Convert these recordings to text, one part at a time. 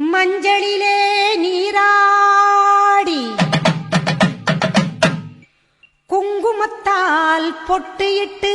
மஞ்சளிலே நீராடி குங்குமத்தால் பொட்டு இட்டு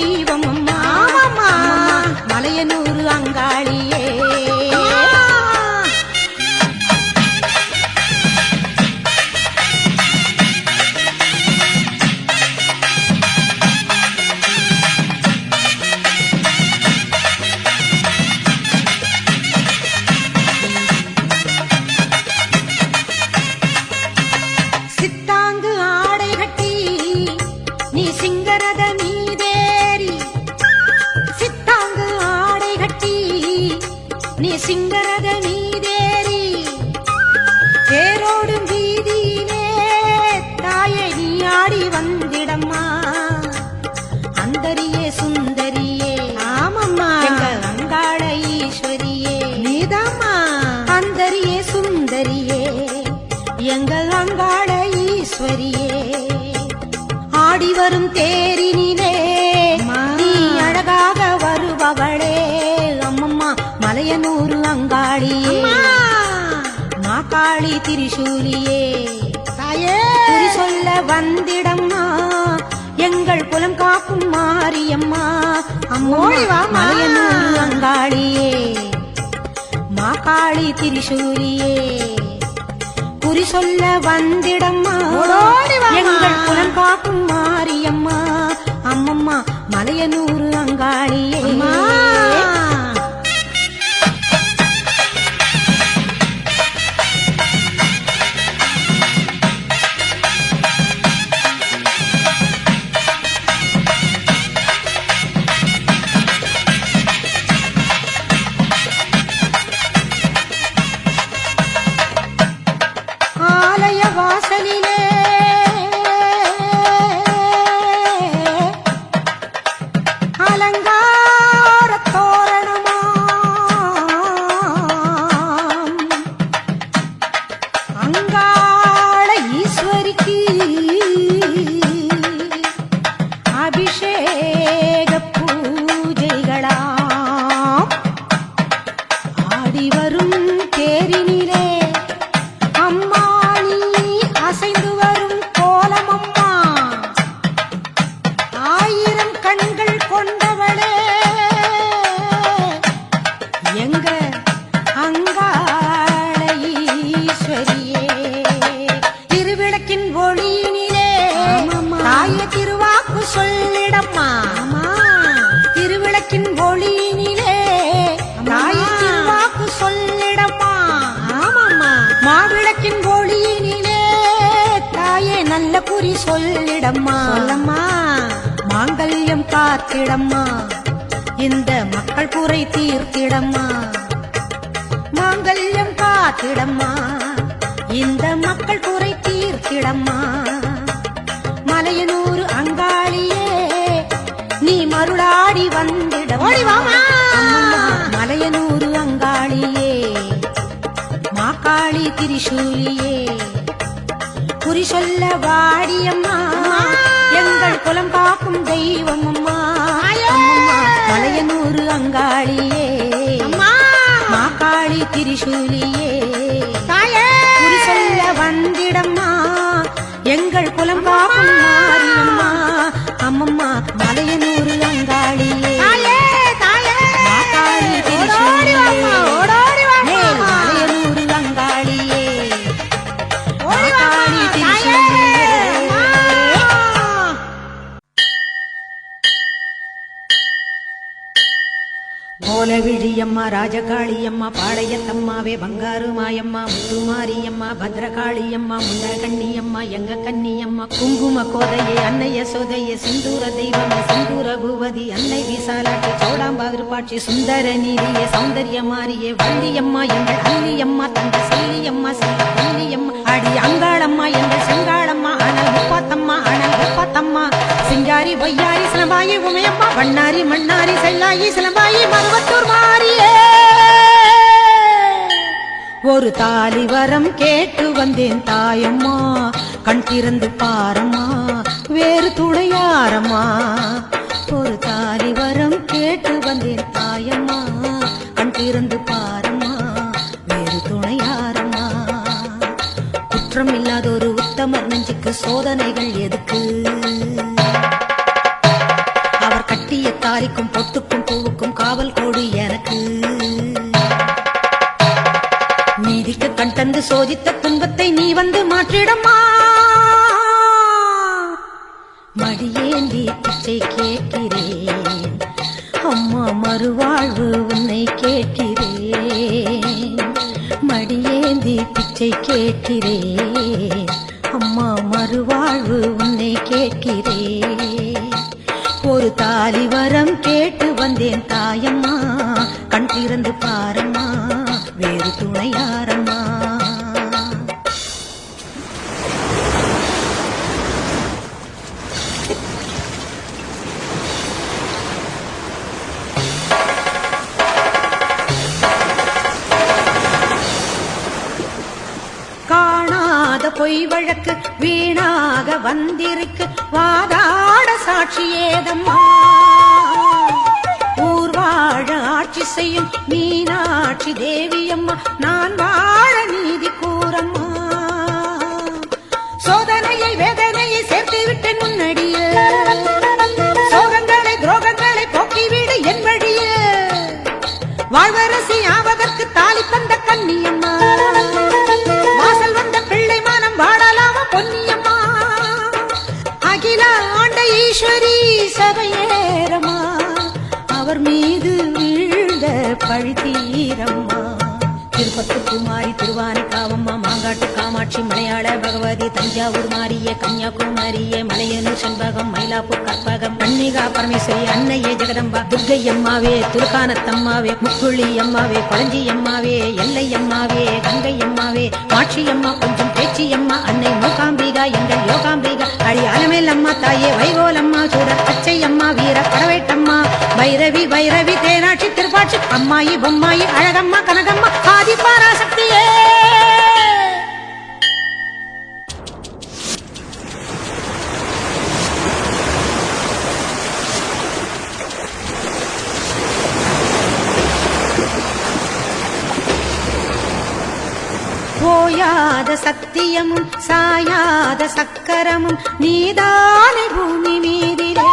தெய்வம் அம்மா. மலையனூர் அங்காளியே. சுந்தரியே. ஆமம்மா. அங்காள ஈஸ்வரியே. நீதாம்மா. அந்தரியே சுந்தரியே. எங்கள் அங்காள ஈஸ்வரியே. ஆடி வரும் தேரினிலே நீ அழகாக வருபவளே. அம்மம்மா மலையனூரு அங்காளியே. மாக்காளி திரிசூலியே. சொல்ல வந்திடம்மா மாரியம்மா அம்மோடி மலையனூரு அங்காளியே. மாக்காளி திரிசூலியே குறி சொல்ல வந்திடம்மா எங்கள் குலம் காக்கும் மாரியம்மா அம்மம்மா மலையனூரு அங்காளியே. காத்திடம்மா இந்த மக்கள் குறை தீர்த்திடம்மா. மாங்கல்யம் காத்திடம்மா. இந்த மக்கள் குறை தீர்த்திடம்மா. மலையனூர் அங்காளியே நீ மருளாடி வந்திடம் ஓடி வாமா. மலையனூர் அங்காளியே மாக்காளி திரிசூலியே. குறி சொல்ல வாடியம்மா எங்கள் குலம் காக்கும் தெய்வம் அம்மா. அங்காளியே மாக்காளி திரிசூலியே. சொல்ல வந்திடம்மா. எங்கள் குலம் ராஜகாளியம்மா பாளையத்தம்மாவே பங்காரு மாயம்மா முத்துமாரியம்மா பத்ரகாளியம்மா முண்டகண்ணியம்மா எங்க கண்ணியம்மா குங்கும கோதையே அன்னைய சோதையே சிந்தூர தெய்வமே சிந்தூர பூவதி அன்னை விசாலாட்சி சோடாம்பா விருப்பாட்சி சுந்தர நீதியே சௌந்தர்ய மாரியே வள்ளியம்மா எங்கள் அல்லியம்மா தங்க செல்லியம்மா செல்ல அடி அங்காளம்மா எங்கள் செங்காளம்மா அனல் முப்பாத்தம்மா அனல் முப்பாத்தம்மா சிங்காரி பொய்யாரி சிலம்பாயி உமையம்மா வண்ணாரி மண்ணாரி செல்லாயி சிலம்பாயி மருவத்தூர் ஒரு தாலி வரம் கேட்டு வந்தேன் தாயம்மா. கண் திறந்து பாரம்மா. வேறு துணையாரம்மா. ஒரு தாலி வரம் கேட்டு வந்தேன் தாயம்மா. கண் திறந்து பாரம்மா. வேறு துணையாரம்மா. குற்றம் இல்லாத ஒரு உத்தமர் நெஞ்சுக்கு சோதனைகள் எதுக்கு? சோதித்த துன்பத்தை நீ வந்து மாற்றிடமா? மடியேந்தி பிச்சை கேட்கிறேன். அம்மா மறுவாழ்வு உன்னை கேட்கிறேன். மடியேந்தி பிச்சை கேட்கிறேன். அம்மா மறுவாழ்வு உன்னை கேட்கிறேன். ஒரு தாலி வரம் கேட்டு வந்தேன் தாயம்மா. கண் திறந்து பாரு. பொய் வழக்கு வீணாக வந்திருக்கு. வாதாட சாட்சி ஏதம்மா? ஆட்சி செய்யும் மீனாட்சி தேவியம்மா. நான் வாழ நீதி கூறம்மா. சோதனையை வேதனையை சேர்த்து விட்டேன் முன்னடியில் சோகங்களை துரோகங்களை போக்கிவிடு என் வழியில் வாழ்வரசி ஆவதற்கு தாலி தந்த கன்னியம்மா ஈஸ்வரி சபையேரம்மா அவர் மீது வீழ்ந்த பழி தீரம்மா. திருப்பத்து குமாரி திருவானை காவம்மா மாங்காட்டு காமாட்சி மலையாள பகவதி தஞ்சாவூர் மாரிய கன்னியாகுமரிய மலையனூர் செண்பகம் மயிலாப்பூர் கற்பகம் மன்னிகா பரமேஸ்வரி அன்னையே ஜெகதம்பா துர்கை அம்மாவே துருக்கானத்தம்மாவே முக்குழி அம்மாவே பழஞ்சி அம்மாவே எல்லை அம்மாவே கங்கை அம்மாவே மாட்சி அம்மா கொஞ்சம் பேச்சி அம்மா அன்னை மூகாம்பிகா எங்கள் யோகாம்பிகா. அடியாலமேல் அம்மா தாயே வைகோலம்மா சூடர் பச்சை அம்மா வீர படவேட்டம்மா. பைரவி பைரவி தேனாட்சி திருப்பாட்சி அம்மாயி பொம்மாயி அழகம்மா கனகம்மா. சத்தியமும் சாயாத சக்கரமும் நீதானே பூமி மீதிலே.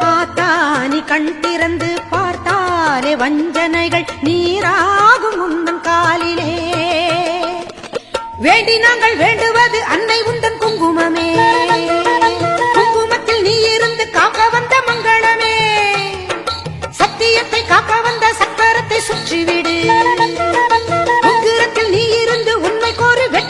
ஆத்தானி கண் திறந்து பார்த்தாலே வஞ்சனைகள் நீராகும் உந்தன் காலிலே. வேண்டி நாங்கள் வேண்டுவது அன்னை உந்தன் குங்குமமே. குங்குமத்தில் நீ இருந்து காக்க வந்த மங்களமே. சத்தியத்தை காக்க வந்த சக்கரத்தை சுற்றிவிடு.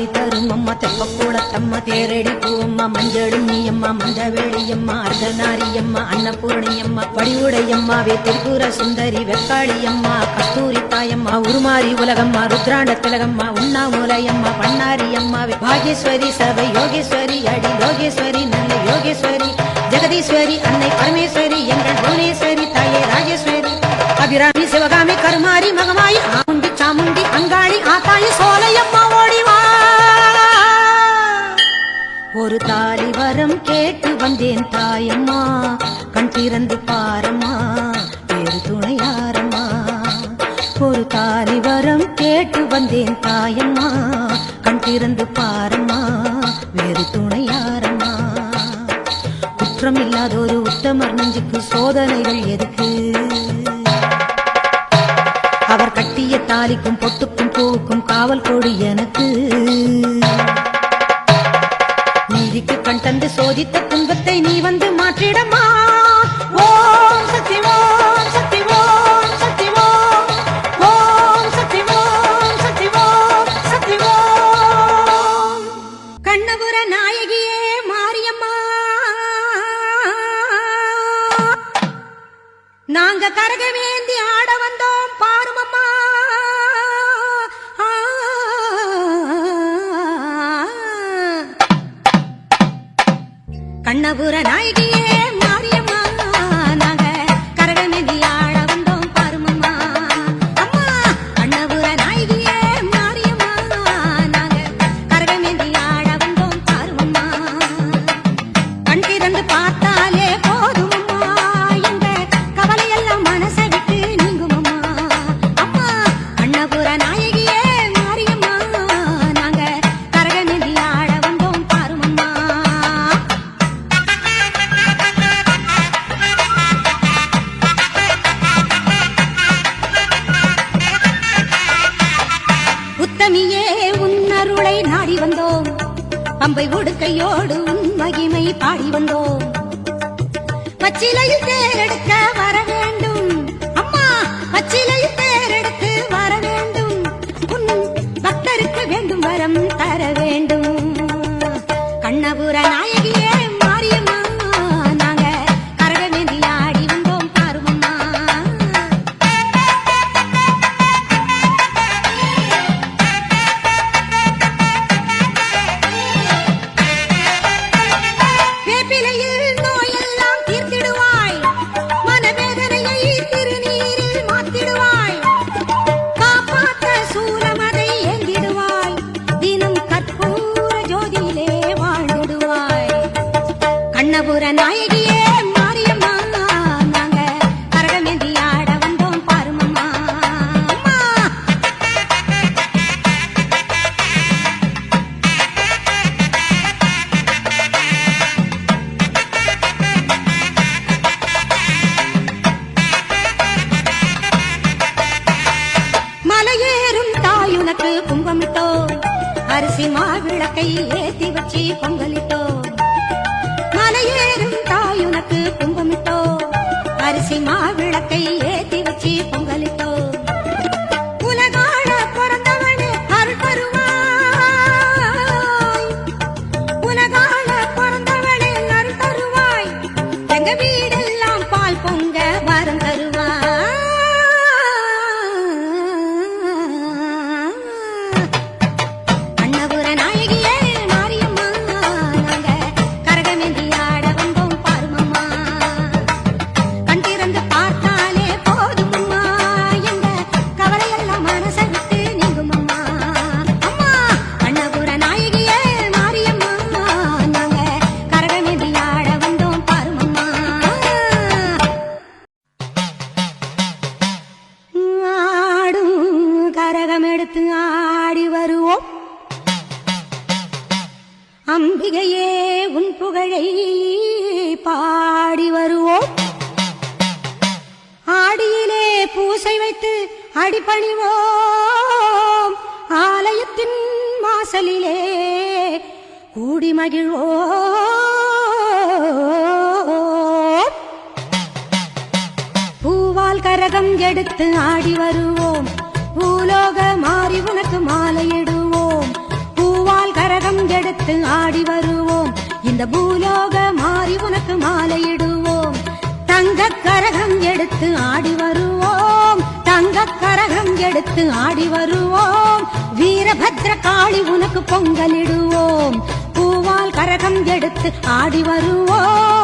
தாலி தரும் அம்மா தெப்பக்கூடத்தம்மா தேரடி பூவம்மா மஞ்சள் நீயம்மா மந்தவேளியம்மா அர்த்தநாரியம்மா அன்னபூர்ணியம்மா படிவுடையம்மா திரிபுர சுந்தரி வெக்காளியம்மா கஸ்தூரி தாயம்மா உருமாறி உலகம்மா ருத்ராண்ட திலகம்மா உண்ணாமுலையம்மா பண்ணாரியம்மா பாகேஸ்வரி சபை யோகேஸ்வரி அடி யோகேஸ்வரி நல்ல யோகேஸ்வரி ஜெகதீஸ்வரி அன்னை பரமேஸ்வரி எங்கள் புவனேஸ்வரி தாயே ராஜேஸ்வரி அபிராமி சிவகாமி கருமாரி மகமாயி ஆமுண்டி சாமுண்டி அங்காளி ஆத்தாயி சோலையம்மா ஓடிவா ஒரு தாலி வரம் கேட்டு வந்தேன் தாயம்மா. கண் திறந்து பாரம்மா வேறு துணையாரம்மா ஒரு தாலி வரம் கேட்டு வந்தேன் தாயம்மா. கண் திறந்து பாரம்மா வேறு துணையாரம்மா குற்றம் இல்லாத ஒரு உத்தமர் நெஞ்சுக்கு சோதனைகள் எதுக்கு? அவர் கட்டிய தாலிக்கும் பொட்டுக்கும் பூவுக்கும் காவல் கொடு எனக்கு. தந்து துன்பத்தை நீ வந்து மாற்றிடமா? அரிசி மாவிளக்கை ஏத்தி வச்சு பொங்கலிட்டோ மலையேறும் தாயுனக்கு குங்குமிட்டோ அரிசி மாவிளக்கை அடிபணிவோம். ஆலயத்தின் வாசலிலே கூடி மகிழ்வோம். பூவால் கரகம் எடுத்து ஆடி வருவோம். பூலோக மாறி உனக்கு மாலையிடுவோம். பூவால் கரகம் எடுத்து ஆடி வருவோம். இந்த பூலோக மாறி உனக்கு மாலையிடுவோம். தங்க கரகம் எடுத்து ஆடி வருவோம். தங்க கரகம் எடுத்து ஆடி வருவோம். வீரபத்ர காளி உனக்கு பொங்கலிடுவோம். பூவால் கரகம் எடுத்து ஆடி வருவோம்.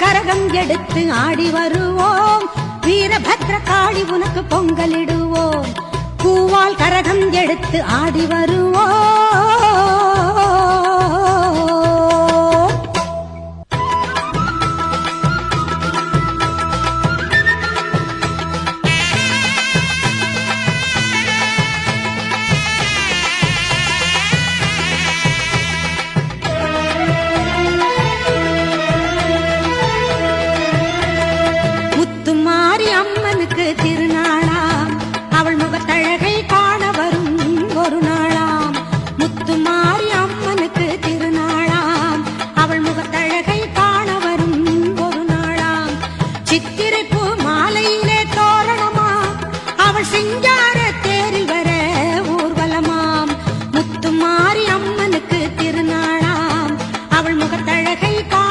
கரகம் எடுத்து ஆடி வருவோம். வீரபத்ர காளி உனக்கு பொங்கலிடுவோம். பூவால் கரகம் எடுத்து ஆடி வருவோம். மாரியம்மனுக்கு திருநாளாம். அவள் முகத்தழகை கா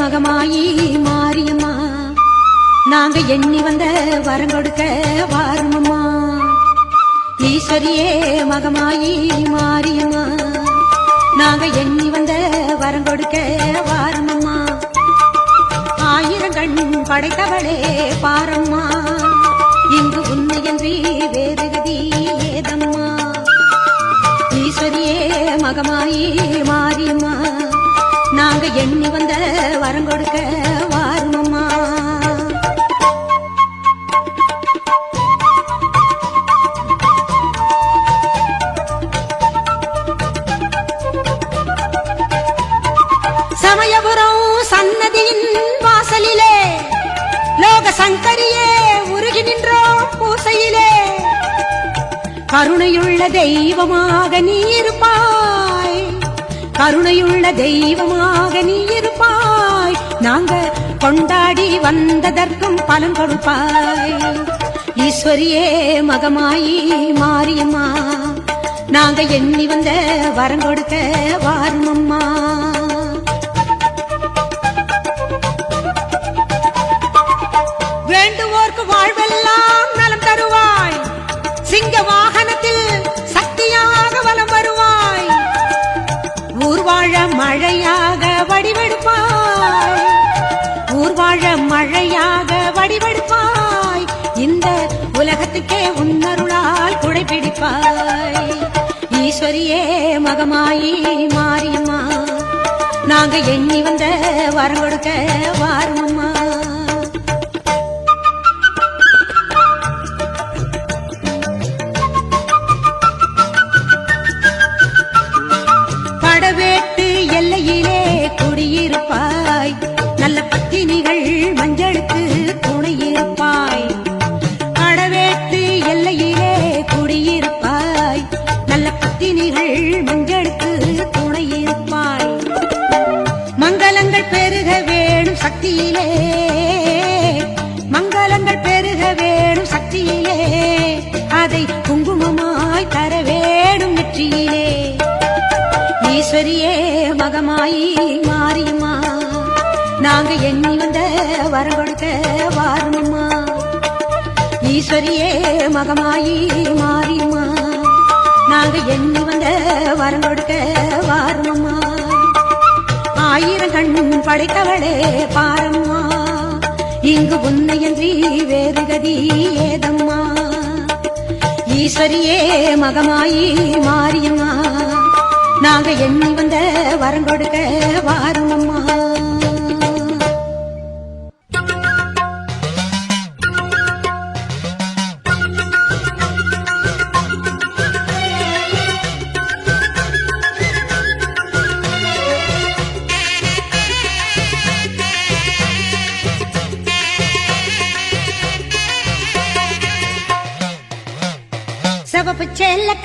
மகமாயி மாரியம்மா நாங்க எண்ணி வந்த வரம் கொடுக்க வாருமம்மா ஈஸ்வரியே மகமாயி மாரியம்மா நாங்க எண்ணி வந்த வரம் கொடுக்க வாரமம்மா ஆயிரம் கண் படைத்தவளே பாரம்மா இங்கு உண்மையன்றி வேறு கதி ஏதம்மா. ஈஸ்வரியே மகமாயி மாரியம்மா நாங்க எண்ணி வந்த வரம் கொடுக்க வாருமம்மா. சமயபுரம் சன்னதியின் வாசலிலே லோக சங்கரியே உருகி நின்றோம் பூசையிலே. கருணையுள்ள தெய்வமாக நீ கருணையுள்ள தெய்வமாக நீ இருப்பாய். நாங்க கொண்டாடி வந்ததற்கும் பலன் கொடுப்பாய். ஈஸ்வரியே மகமாயி மாரியம்மா நாங்க எண்ணி வந்த வரம் கொடுக்க வாருமம்மா. வேண்டுவோர்க்கு வாழ்வெல்லாம் நலம் தருவாய். சிங்க படிவெடுப்பாய் இந்த உலகத்துக்கே உன்னருளால் குடைப்பிடிப்பாய் ஈஸ்வரியே மகமாயி மாரியம்மா நாங்க எண்ணி வந்த வரம் கொடுக்க வாருமம்மா. மகமாயி மாறிமா நாங்க எண்ணி வந்த வரம் கொடுக்க வாருமம்மா ஆயிரம் கண் படைத்தவளே பாரம்மா. இங்கு உன்னையன்றி வேறு கதி ஏதம்மா. ஈஸ்வரியே மகமாயி மாரியம்மா நாங்க எண்ணி வந்த வரம் கொடுக்க வாருமம்மா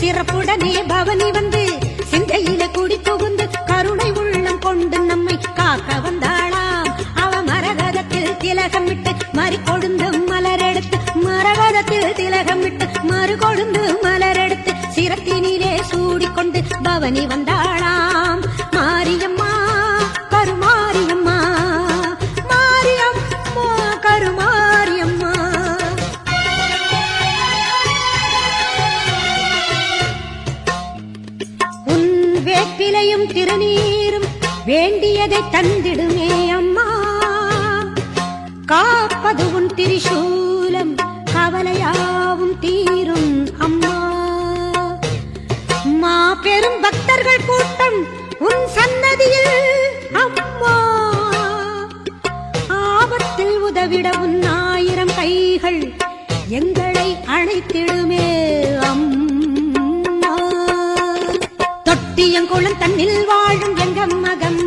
சிறப்புடனே பவனி வந்து சிந்தையில குடி புகுந்து கருணை உள்ளம் கொண்டு நம்மை காக்க வந்தாளாம். அவ மரகதத்தில் திலகம் விட்டு மறி கொழுந்து மலரெடுத்து மரகதத்தில் திலகம் விட்டு மறு கொழுந்து மலரெடுத்து சிரத்தினிலே சூடிக்கொண்டு பவனி வந்தாளாம். தந்திடுமே அம்மா. காப்பது உன் திரிசூலம் கவலையாவும் தீரும் அம்மா. மா பெரும் பக்தர்கள் கூட்டம் உன் சன்னதியில் அம்மா. ஆபத்தில் உதவிட உன் ஆயிரம் கைகள் எங்களை அழைத்திடுமே அம்மா. தொட்டியங்குளம் தன்னில் வாழும் எங்க மகம்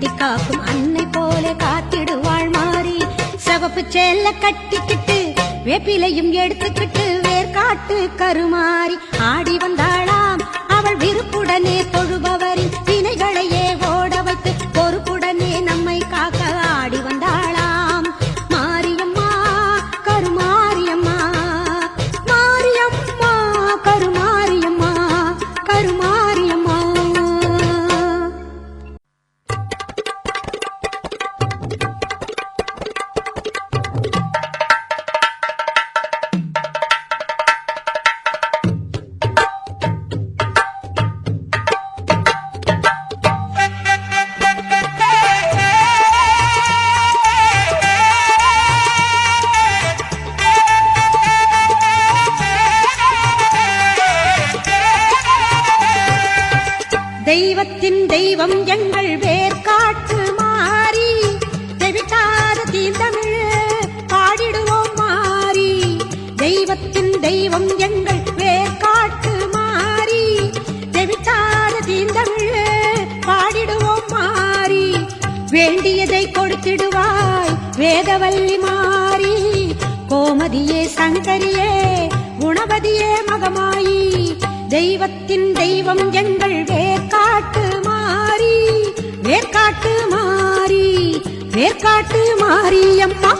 கட்டி காக்கும் அன்னை போல காத்திடுவாள் மாறி. சிவப்பு சேல கட்டிக்கிட்டு வேப்பிலையும் எடுத்துக்கிட்டு வேர்காட்டு கருமாறி. ஆடி வந்தாளாம் அவள் விருப்புடனே தொழுபவரின் தெய்வத்தின் தெய்வம் எங்கள் வேர்காட்டு மாறி தெவிட்டாத தீந்தமிழ் பாடிடுவோம் மாறி. தெய்வத்தின் தெய்வம் எங்கள் வேர்காட்டு மாறி தெவிட்டாத தீந்தமிழ் பாடிடுவோம் மாறி. வேண்டியதை கொடுத்திடுவாய் வேதவல்லி மாறி. கோமதியே சங்கரியே குணபதியே மகமாயி. தெய்வத்தின் தெய்வம் எங்கள் வே வேர்காட்டு மாரியம்மா.